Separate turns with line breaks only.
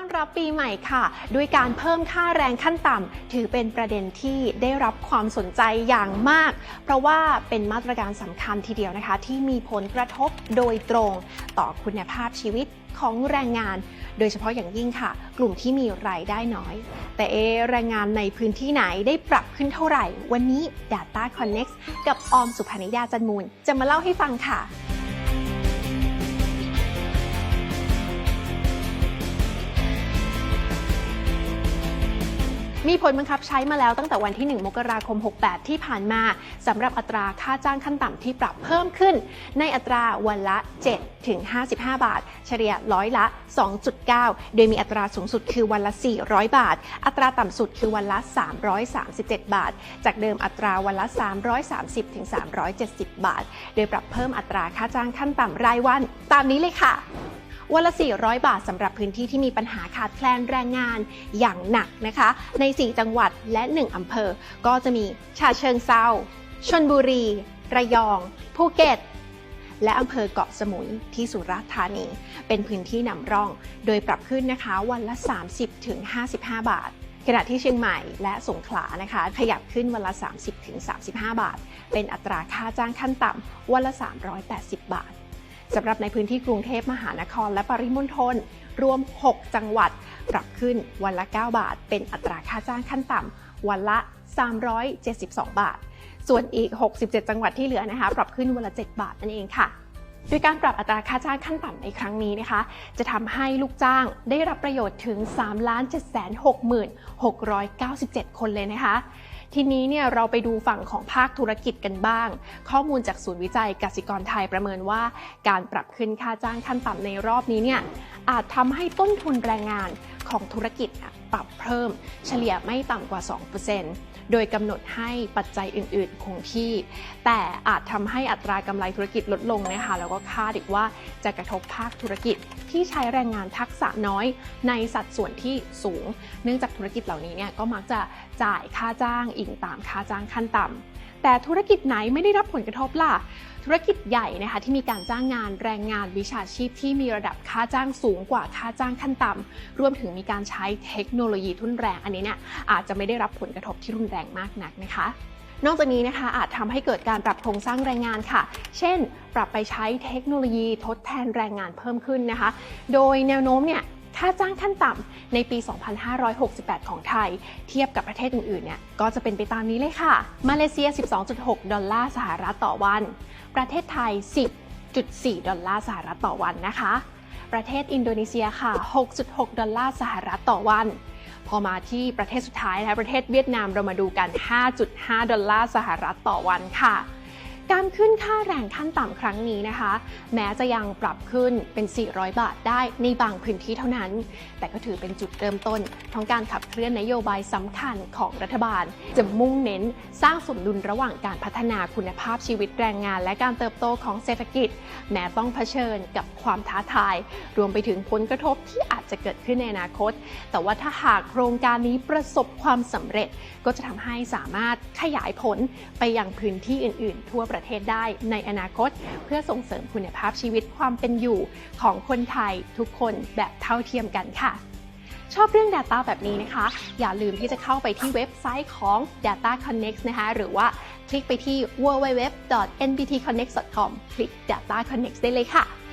อนรับปีใหม่ค่ะ ด้วยการเพิ่มค่าแรงขั้นต่ำถือเป็นประเด็นที่ได้รับความสนใจอย่างมาก เพราะว่าเป็นมาตรการสำคัญทีเดียวนะคะ ที่มีผลกระทบโดยตรงต่อคุณภาพชีวิตของแรงงาน โดยเฉพาะอย่างยิ่งค่ะ กลุ่มที่มีรายได้น้อย แต่เอแรงงานในพื้นที่ไหนได้ปรับขึ้นเท่าไหร่ วันนี้ Data Connect กับออมสุพนิดาจันมูล จะมาเล่าให้ฟังค่ะ มีผลบังคับใช้มาแล้วตั้งแต่วันที่ 1 มกราคม 68 ที่ผ่านมาสำหรับอัตราค่าจ้างขั้นต่ำที่ปรับเพิ่มขึ้น ในอัตราวันละ 7 ถึง 55 บาท เฉลี่ยร้อยละ 2.9 โดยมีอัตราสูงสุดคือวันละ 400 บาท อัตราต่ำสุดคือวันละ 337 บาท จากเดิมอัตราวันละ 330 ถึง 370 บาท โดยปรับเพิ่มอัตราค่าจ้างขั้นต่ำรายวัน ตามนี้เลยค่ะ วันละ 400 บาทสำหรับพื้นที่ที่มีปัญหาขาดแคลนแรงงานอย่างหนักนะคะ ใน 4 จังหวัดและ 1อำเภอ ก็จะมีฉะเชิงเซาชนบุรี ระยอง ภูเก็ต และอำเภอเกาะสมุยที่สุราษฎร์ธานี เป็นพื้นที่นำร่อง โดยปรับขึ้นนะคะวันละ 30-55 บาทขณะที่เชียงใหม่และสงขลานะคะ ขยับขึ้นวันละ 30-35 บาท เป็นอัตราค่าจ้างขั้นต่ำวันละ 380 บาท สำหรับในพื้นที่กรุงเทพมหานครและปริมณฑลรวม 6 จังหวัด ปรับขึ้นวันละ 9 บาท เป็นอัตราค่าจ้างขั้นต่ำวันละ 372 บาท ส่วนอีก 67 จังหวัดที่เหลือนะคะ ปรับขึ้นวันละ 7 บาทนั่นเองค่ะโดยการปรับอัตราค่าจ้างขั้นต่ำในครั้งนี้นะคะ จะทำให้ลูกจ้างได้รับประโยชน์ถึง 3 7 6 697 คนเลยนะคะ ทีนี้เนี่ยเราไปดูฝั่งของภาคธุรกิจกันบ้าง ข้อมูลจากศูนย์วิจัยกสิกรไทยประเมินว่า การปรับขึ้นค่าจ้างขั้นต่ำในรอบนี้เนี่ยอาจทำให้ต้นทุนแรงงานของธุรกิจ ปรับเพิ่ม เฉลี่ยไม่ต่ำกว่า 2%โดยกำหนดให้ปัจจัยอื่น ๆ คงที่ แต่อาจทำให้อัตรากำไรธุรกิจลดลงนะคะแล้วก็คาดอีกว่าจะกระทบภาคธุรกิจที่ใช้แรงงานทักษะน้อยในสัดส่วนที่สูง เนื่องจากธุรกิจเหล่านี้เนี่ยก็มักจะจ่ายค่าจ้างอิงตามค่าจ้างขั้นต่ำแต่ธุรกิจไหนไม่ได้รับผลกระทบล่ะ ธุรกิจใหญ่นะคะที่มีการจ้างงานแรงงานวิชาชีพที่มีระดับค่าจ้างสูงกว่าค่าจ้างขั้นต่ำรวมถึงมีการใช้เทคโนโนโลยีทุนแรง อันนี้เนี่ยอาจจะไม่ได้รับผลกระทบที่รุนแรงมากนักนะคะนอกจากนี้นะคะอาจทำให้เกิดการปรับโครงสร้างแรงงานค่ะ เช่น ปรับไปใช้เทคโนโลยีทดแทนแรงงานเพิ่มขึ้นนะคะ โดยแนวโน้มเนี่ยค่าจ้างขั้นต่ำในปี 2568 ของไทย เทียบกับประเทศอื่นๆ เนี่ย ก็จะเป็นไปตามนี้เลยค่ะ มาเลเซีย 12.6 ดอลลาร์สหรัฐต่อวัน ประเทศไทย 10.4 ดอลลาร์สหรัฐต่อวันนะคะ ประเทศอินโดนีเซียค่ะ 6.6 ดอลลาร์สหรัฐต่อวัน พอมาที่ประเทศสุดท้ายนะคะประเทศเวียดนามเรามาดูกัน 5.5 ดอลลาร์สหรัฐต่อวันค่ะ การขึ้นค่าแรงขั้นต่ำครั้งนี้นะคะ แม้จะยังปรับขึ้นเป็น 400 บาทได้ในบางพื้นที่เท่านั้น แต่ก็ถือเป็นจุดเริ่มต้นของการขับเคลื่อนนโยบายสำคัญของรัฐบาล จะมุ่งเน้นสร้างสมดุลระหว่างการพัฒนาคุณภาพชีวิตแรงงาน และการเติบโตของเศรษฐกิจ แม้ต้องเผชิญกับความท้าทาย รวมไปถึงผลกระทบที่อาจ จะเกิดขึ้นในอนาคต แต่ว่าถ้าหากโครงการนี้ประสบความสำเร็จ ก็จะทำให้สามารถขยายผลไปยังพื้นที่อื่น ๆ ทั่วประเทศได้ในอนาคต เพื่อส่งเสริมคุณภาพชีวิตความเป็นอยู่ของคนไทยทุกคนแบบเท่าเทียมกันค่ะชอบเรื่อง Data แบบนี้นะคะ อย่าลืมที่จะเข้าไปที่เว็บไซต์ของ Data Connect นะคะ หรือว่าคลิกไปที่ www.nbtconnect.com คลิก Data Connect ได้เลยค่ะ